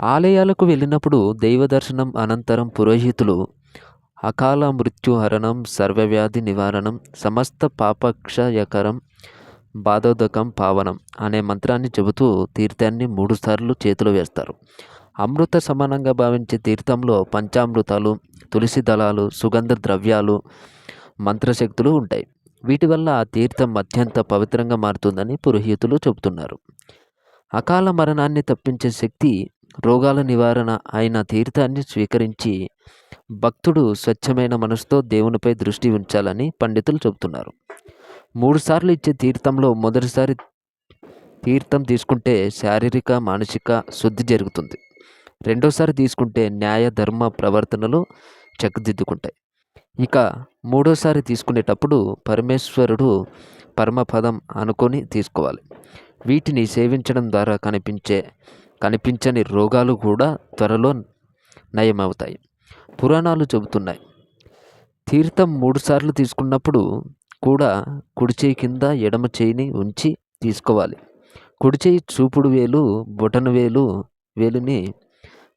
ఆలయాలకు వెళ్ళినప్పుడు దైవ దర్శనం అనంతరం పురోహితులు అకాల మృత్యుహరణం సర్వవ్యాధి నివారణం సమస్త పాపక్షయకరం బాధోదకం పావనం అనే మంత్రాన్ని చెబుతూ తీర్థాన్ని మూడుసార్లు చేతిలో వేస్తారు. అమృత సమానంగా భావించే తీర్థంలో పంచామృతాలు తులసి దళాలు సుగంధ ద్రవ్యాలు మంత్రశక్తులు ఉంటాయి. వీటి వల్ల ఆ తీర్థం అత్యంత పవిత్రంగా మారుతుందని పురోహితులు చెబుతున్నారు. అకాల మరణాన్ని తప్పించే శక్తి రోగాల నివారణ అయిన తీర్థాన్ని స్వీకరించి భక్తుడు స్వచ్ఛమైన మనసుతో దేవునిపై దృష్టి ఉంచాలని పండితులు చెబుతున్నారు. మూడుసార్లు ఇచ్చే తీర్థంలో మొదటిసారి తీర్థం తీసుకుంటే శారీరక మానసిక శుద్ధి జరుగుతుంది. రెండోసారి తీసుకుంటే న్యాయ ధర్మ ప్రవర్తనలు చక్కదిద్దుకుంటాయి. ఇక మూడోసారి తీసుకునేటప్పుడు పరమేశ్వరుడు పరమపదం అనుకొని తీసుకోవాలి. వీటిని సేవించడం ద్వారా కనిపించే కనిపించని రోగాలు కూడా త్వరలో నయమవుతాయి. పురాణాలు చెబుతున్నాయి. తీర్థం మూడుసార్లు తీసుకున్నప్పుడు కూడా కుడి చేయి కింద ఎడమ చేయిని ఉంచి తీసుకోవాలి. కుడి చేయి చూపుడు వేలు బొటన వేలు వేలుని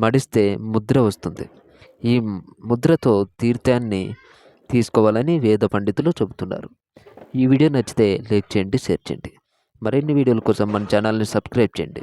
మడిస్తే ముద్ర వస్తుంది. ఈ ముద్రతో తీర్థాన్ని తీసుకోవాలని వేద పండితులు చెబుతున్నారు. ఈ వీడియో నచ్చితే లైక్ చేయండి షేర్ చేయండి. మరిన్ని వీడియోల కోసం మన ఛానల్ని సబ్స్క్రైబ్ చేయండి.